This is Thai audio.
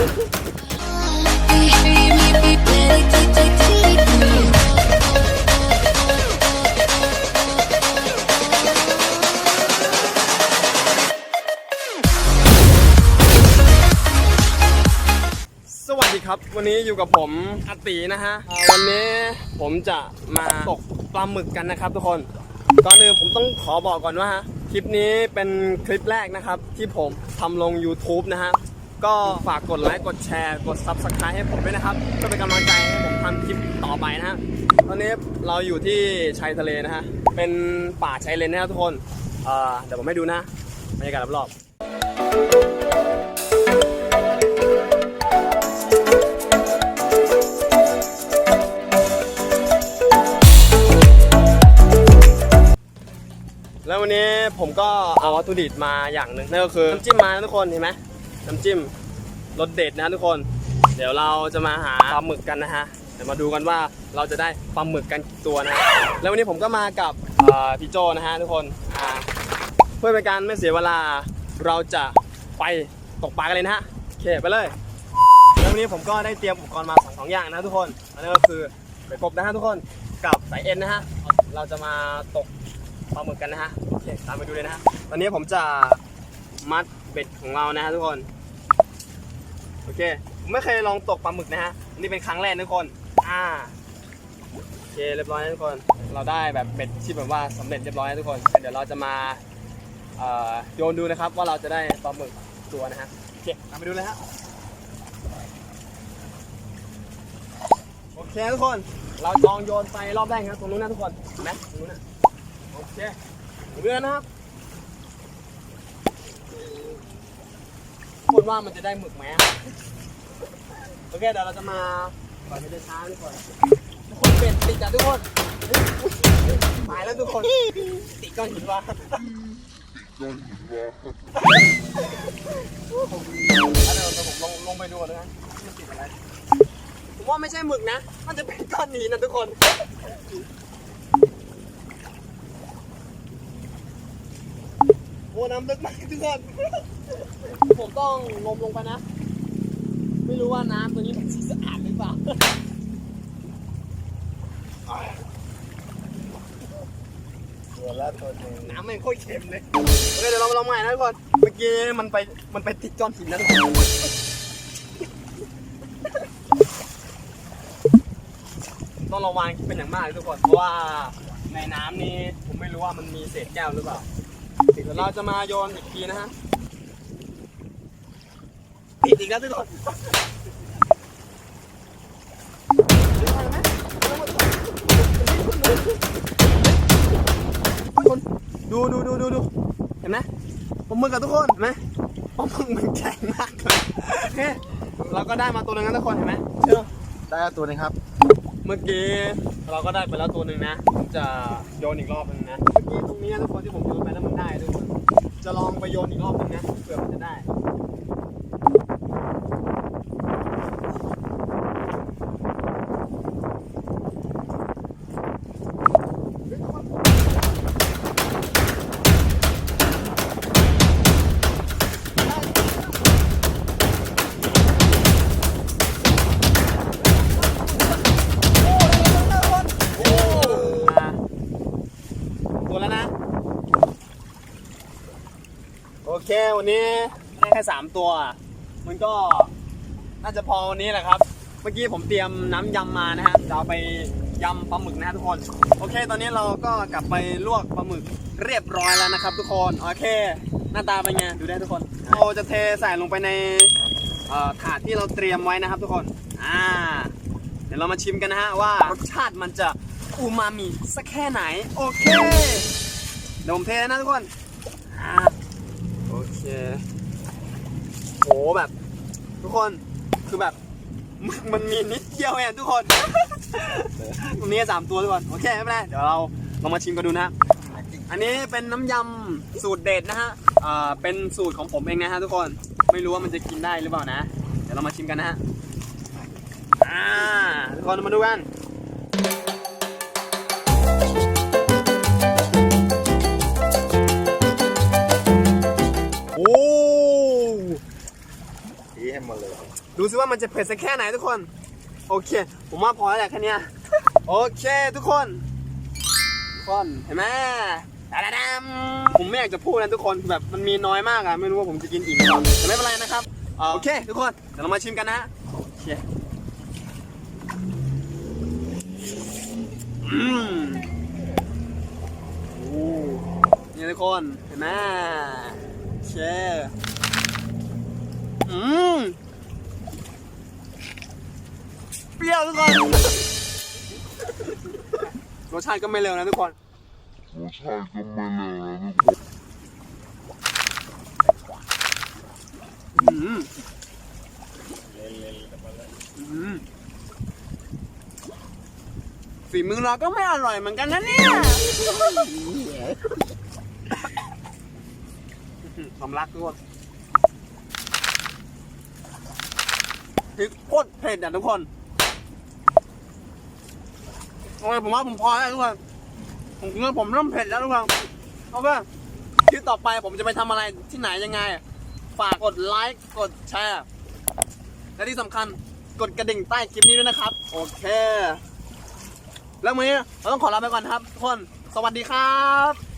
สวัสดีครับ วันนี้อยู่กับผมอตีนะฮะอ่าวันนี้ผมจะมาตกปลาหมึกกันนะครับทุกคน ก่อนอื่นผมต้องขอบอกก่อนว่าคลิปนี้เป็นคลิปแรกนะครับ ที่ผมทำลง YouTube นะฮะ ก็ฝากกดไลค์ กดแชร์ กด Subscribe ให้ผมด้วยนะครับเพื่อเป็นกำลังใจให้ผมทำคลิปต่อไปนะฮะ ตอนนี้เราอยู่ที่ชายทะเลนะฮะ เป็นป่าชายเลนนะครับทุกคน เดี๋ยวผมให้ดูนะบรรยากาศรอบแล้ววันนี้ผมก็เอาวัตถุดิบมาอย่างหนึ่งนั่นก็คือน้ำจิ้มมานทุกคนเห็นไหม น้ำจิ้มรสเด็ดนะทุกคน เดี๋ยวเราจะมาหาปลาหมึกกันนะฮะเดี๋ยวมาดูกันว่าเราจะได้ปลาหมึกกันกี่ตัวนะแล้ววันนี้ผมก็มากับพี่โจนะฮะทุกคนเพื่อเป็นการไม่เสียเวลาเราจะไปตกปลากันเลยนะฮะโอเคไปเลยแล้ววันนี้ผมก็ได้เตรียมอุปกรณ์มาสองสองอย่างนะทุกคนอันนี้ก็คือไปกบนะฮะทุกคนกับสายเอ็นนะฮะเราจะมาตกปลาหมึกกันนะฮะโอเคตามไปดูเลยนะฮะตอนนี้ผมจะมัด เบ็ดของเรานะฮะทุกคน โอเค ผมไม่เคยลองตกปลาหมึกนะฮะ นี่เป็นครั้งแรกนะทุกคน อ่า โอเคเรียบร้อยนะทุกคน เราได้แบบเบ็ดที่แบบว่าสำเร็จเรียบร้อยนะทุกคน เดี๋ยวเราจะมาโยนดูนะครับว่าเราจะได้ปลาหมึกตัวนะฮะโอเคตาไปดูเลยฮะ โอเคทุกคน เราลองโยนไปรอบแรกครับตรงนู้นนะทุกคนนไหมตรงนู้นนะโอเคเรือนะครับ พูดว่ามันจะได้หมึกไหมอะโอเคเดี๋ยวเราจะมาก่อนที่จะช้าทุกคนทุกคนเปลี่ยนติดจ้ะทุกคนหายแล้วทุกคนติดก้อนหินวะเอาเดี๋ยวผมลงลงไปดูก่อนนะมันติดอะไร ผมว่าไม่ใช่หมึกนะ มันจะเป็นก้อนหินนะทุกคน โอ้ น้ำลึกมากทุกคนผมต้องงมลงไปนะ ไม่รู้ว่าน้ำตัวนี้มันสะอาดหรือเปล่าตัวละตัวหนึ่งน้ำมันโคตรเค็มเลยโอเคเดี๋ยวเรามาลองใหม่นะทุกคนเมื่อกี้มันไปมันไปติดก้อนหินนะทุกคนต้องระวังเป็นอย่างมากเลยทุกคนเพราะว่าในน้ำนี้ผมไม่รู้ว่ามันมีเศษแก้วหรือเปล่า เดี๋ยวเราจะมาโยนอีกทีนะฮะติดอีกแล้วทุกคนทุกคนดูดูดูดูดูเห็นไหมผมมือกับทุกคนเห็นไหมผมมือมันแข็งมากเลยโอเคเราก็ได้มาตัวหนึงนะทุกคนเห็นไหมเชื่อได้แล้ตัวหนึงครับ เมื่อกี้เราก็ได้ไปแล้วตัวหนึ่งนะ จะโยนอีกรอบนึงนะ เมื่อกี้ตรงนี้ทุกคนที่ผมโยนไปแล้วมันได้ทุกคน จะลองไปโยนอีกรอบนึงนะเผื่อมันจะได้ เควันนี้ได้แค่สามตัว มันก็น่าจะพอวันนี้แหละครับ เมื่อกี้ผมเตรียมน้ำยำมานะฮะจะเอาไปยำปลาหมึกนะฮะทุกคน โอเค ตอนนี้เราก็กลับไปลวกปลาหมึกเรียบร้อยแล้วนะครับ ทุกคนโอเค หน้าตาเป็นไงดูได้ทุกคนเราจะเทใส่ลงไปในถาดที่เราเตรียมไว้นะครับ ทุกคนอ่าเดี๋ยวเรามาชิมกันนะฮะว่ารสชาติมันจะอูมามิสักแค่ไหน โอเคเดี๋ยวผมเทนะทุกคน เคโหแบบ ทุกคนคือแบบมันมันมีนิดเดียวเองทุกคน ตรงนี้สามตัวทุกคนโอเคไม่เป็นไรเดี๋ยวเราลองมาชิมกันดูนะฮะอันนี้เป็นน้ำยำสูตรเด็ดนะฮะอ่าเป็นสูตรของผมเองนะฮะทุกคนไม่รู้ว่ามันจะกินได้หรือเปล่านะ เดี๋ยวเรามาชิมกันนะฮะอ่าทุกคนมาดูกัน อ้ทีให้หมดเลย ดูซิว่ามันจะเผ็ดสักแค่ไหนทุกคน โอเค ผมว่าพอแล้วแหละแค่เนี้ยโอเคทุกคน ทุกคนเห็นไหมดาดาดามผมไม่อยากจะพูดนะทุกคนแบบมันมีน้อยมากอะไม่รู้ว่าผมจะกินอิ่มหรือเปล่าแต่ไม่เป็นไรนะครับอ่าโอเค ทุกคนเดี๋ยวเรามาชิมกันนะโอเคอืมโอ้นี่ทุกคนเห็นไหม โอเคอืมเปรี้ยวทุกคนรสชาติก็ไม่เร็วนะทุกคนรสชาติก็ไม่เลวนะทุกคนอืมอืมฝีมือเราก็ไม่อร่อยเหมือนกันนะเนี่ย ความรักทุกคนพริกโคตรเผ็ดอะทุกคนโอเคผมว่าผมพอแล้วทุกคนผมคิดว่าผมเริ่มเผ็ดแล้วทุกคนโอเคคลิปต่อไปผมจะไปทำอะไรที่ไหนยังไง ฝากกดไลค์กดแชร์และที่สำคัญกดกระดิ่งใต้คลิปนี้ด้วยนะครับ โอเค แล้ววันนี้เราต้องขอลาไปก่อนครับทุกคน สวัสดีครับ